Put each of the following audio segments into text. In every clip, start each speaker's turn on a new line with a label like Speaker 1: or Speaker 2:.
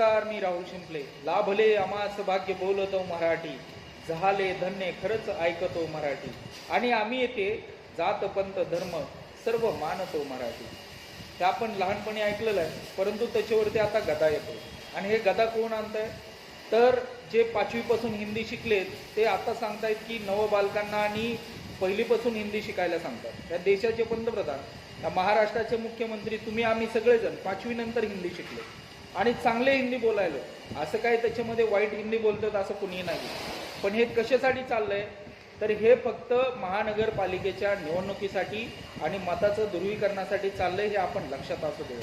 Speaker 1: नमस्कार मी राहुल शिंपले. लाभले आमास भाग्य बोलतो मराठी झाले धन्य खरंच ऐकतो मराठी. आणि आम्ही येते जात पंत धर्म सर्व मानतो मराठी. ते आपण लहानपणी ऐकलेलं आहे परंतु त्याच्यावरती आता गदा येतो. आणि हे गदा कोण आणतंय? तर जे पाचवीपासून हिंदी शिकलेत ते आता सांगतायत की नवबालकांना आणि पहिलीपासून हिंदी शिकायला सांगतात. त्या देशाचे पंतप्रधान महाराष्ट्राचे मुख्यमंत्री तुम्ही आम्ही सगळेजण पाचवीनंतर हिंदी शिकले. आणि चांगले हिंदी बोलायलो. असं काय त्याच्यामध्ये वाईट हिंदी बोलतात असं कुणी नाही. पण हे कशासाठी चाललंय? तर हे फक्त महानगरपालिकेच्या निवडणुकीसाठी आणि मताचं ध्रुवीकरणासाठी चाललंय हे आपण लक्षात असू दे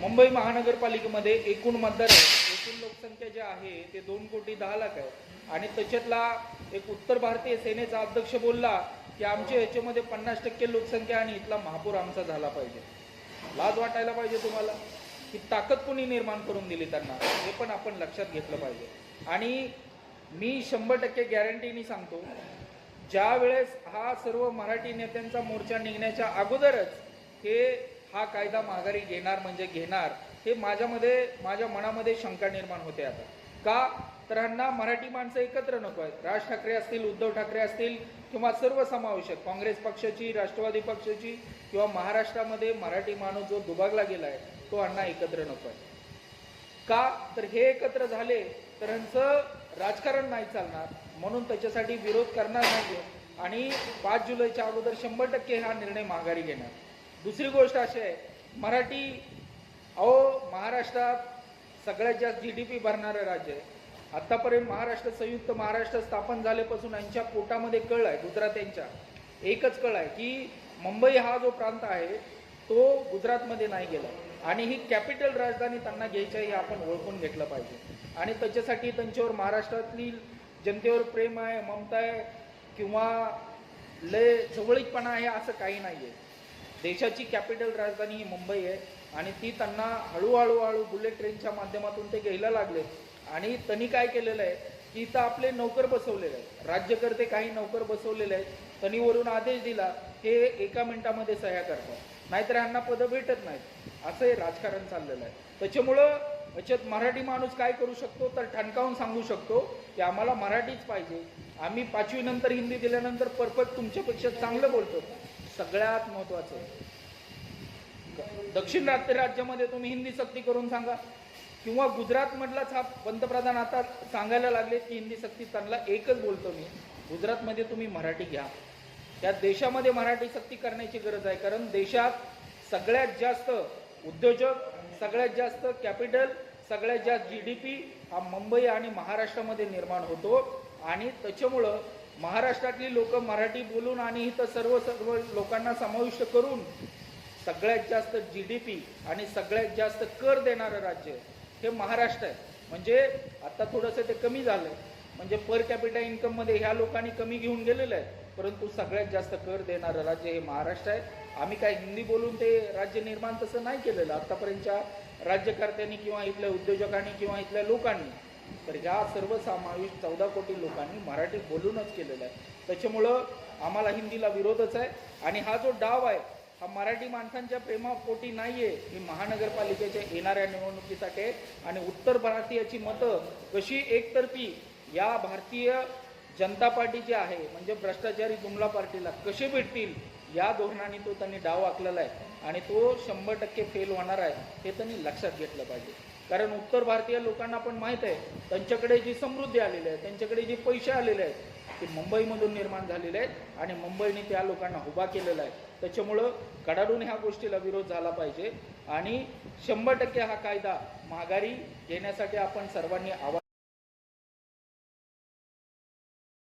Speaker 1: मुंबई महानगरपालिकेमध्ये एकूण मतदार आहे एकूण लोकसंख्या जे आहे ते दोन कोटी दहा लाख आहे. आणि त्याच्यातला एक उत्तर भारतीय सेनेचा अध्यक्ष बोलला की आमच्या ह्याच्यामध्ये पन्नास टक्के लोकसंख्या आणि इथला महापूर आमचा झाला पाहिजे. लाज वाटायला पाहिजे तुम्हाला? ही ताकद कोणी निर्माण करून दिली त्यांना हे पण आपण लक्षात घेतलं पाहिजे. आणि मी शंभर टक्के गॅरंटीनी सांगतो ज्या वेळेस हा सर्व मराठी नेत्यांचा मोर्चा निघण्याच्या अगोदरच हे हा कायदा माघारी घेणार म्हणजे घेणार हे माझ्यामध्ये माझ्या मनामध्ये शंका निर्माण होते आता. का? तर ह्यांना मराठी माणसं एकत्र नको आहेत. राज ठाकरे असतील उद्धव ठाकरे असतील किंवा सर्व समावेशक काँग्रेस पक्षाची राष्ट्रवादी पक्षाची किंवा महाराष्ट्रामध्ये मराठी माणूस जो दुभागला गेला आहे तो अण्णा एकत्र नको आहे का? तर हे एकत्र झाले तर ह्यांचं राजकारण नाही चालणार म्हणून त्याच्यासाठी विरोध करणार नाही आणि पाच जुलैच्या अगोदर शंभर टक्के हा निर्णय माघारी घेणार. दुसरी गोष्ट अशी आहे मराठी अहो महाराष्ट्रात सगळ्यात जास्त जी डी पी भरणारं राज्य आहे. आत्तापर्यंत महाराष्ट्र संयुक्त महाराष्ट्र स्थापन झाल्यापासून यांच्या पोटामध्ये कळ आहे गुजरात यांच्या. एकच कळ आहे की मुंबई हा जो प्रांत आहे तो गुजरातमध्ये नाही गेला. आणि ही कॅपिटल राजधानी त्यांना घ्यायची आहे हे आपण ओळखून घेतलं पाहिजे. आणि त्याच्यासाठी त्यांच्यावर महाराष्ट्रातील जनतेवर प्रेम आहे ममता आहे किंवा लय जवळीकपणा आहे असं काही नाही आहे देशाची कॅपिटल राजधानी ही मुंबई आहे आणि ती त्यांना हळूहळू हळू बुलेट ट्रेनच्या माध्यमातून ते घ्यायला लागले. आणि त्यांनी काय केलेलं आहे की इथं आपले नोकर बसवलेले आहेत. राज्यकर्ते काही नोकर बसवलेले आहेत. त्यांनी वरून आदेश दिला हे एका मिनिटामध्ये सह्या करतात. नाहीतर यांना पदं भेटत नाहीत. असं हे राजकारण चाललेलं आहे. त्याच्यामुळं याच्यात मराठी माणूस काय करू शकतो? तर ठणकावून सांगू शकतो की आम्हाला मराठीच पाहिजे. आम्ही पाचवी नंतर हिंदी दिल्यानंतर परफेक्ट तुमच्यापेक्षा चांगलं बोलतो. सगळ्यात महत्त्वाचं दक्षिण राज्यामध्ये तुम्ही हिंदी सक्ती करून सांगा. किंवा गुजरातमधलाच हा पंतप्रधान आता सांगायला लागले की हिंदी सक्ती त्यांना एकच बोलतो मी. गुजरातमध्ये तुम्ही मराठी घ्या. त्या देशामध्ये मराठी सक्ती करण्याची गरज आहे. कारण देशात सगळ्यात जास्त उद्योजक सगळ्यात जास्त कॅपिटल सगळ्यात जास्त जी डी पी हा मुंबई आणि महाराष्ट्रामध्ये निर्माण होतो. आणि त्याच्यामुळं महाराष्ट्रातली लोक मराठी बोलून आणि इथं सर्व सर्व लोकांना समाविष्ट करून सगळ्यात जास्त जी डी पी आणि सगळ्यात जास्त कर देणारं राज्य हे महाराष्ट्र आहे. म्हणजे आता थोडंसं ते कमी झालंय. म्हणजे पर कॅपिटा इन्कममध्ये ह्या लोकांनी कमी घेऊन गेलेलं आहे. परंतु सगळ्यात जास्त कर देणारं राज्य हे महाराष्ट्र आहे. आम्ही काय हिंदी बोलून ते राज्य निर्माण तसं नाही केलेलं. आत्तापर्यंतच्या राज्यकर्त्यांनी किंवा इथल्या उद्योजकांनी किंवा इथल्या लोकांनी तर या सर्व चौदा कोटी लोकांनी मराठी बोलूनच केलेलं आहे. त्याच्यामुळं आम्हाला हिंदीला विरोधच आहे. आणि हा जो डाव आहे हा मराठी माणसांच्या प्रेमापोटी नाही आहे ही महानगरपालिकेच्या येणाऱ्या निवडणुकीसाठी आहे. आणि उत्तर भारतीयाची मतं कशी एकतर्फी या भारतीय जनता पार्टी जी आहे म्हणजे भ्रष्टाचारी जुमला पार्टीला कसे भेटतील या धोरणाने तो त्यांनी डाव आखलेला आहे आणि तो शंभर टक्के फेल होणार आहे हे त्यांनी लक्षात घेतलं पाहिजे. कारण उत्तर भारतीय लोकांना पण माहीत आहे त्यांच्याकडे जी समृद्धी आलेली आहे त्यांच्याकडे जे पैसे आलेले आहेत ते मुंबईमधून निर्माण झालेले आहेत आणि मुंबईने त्या लोकांना उभा केलेला आहे. त्याच्यामुळं कडाडून ह्या गोष्टीला विरोध झाला पाहिजे आणि शंभर टक्के हा कायदा माघारी घेण्यासाठी आपण सर्वांनी आवाज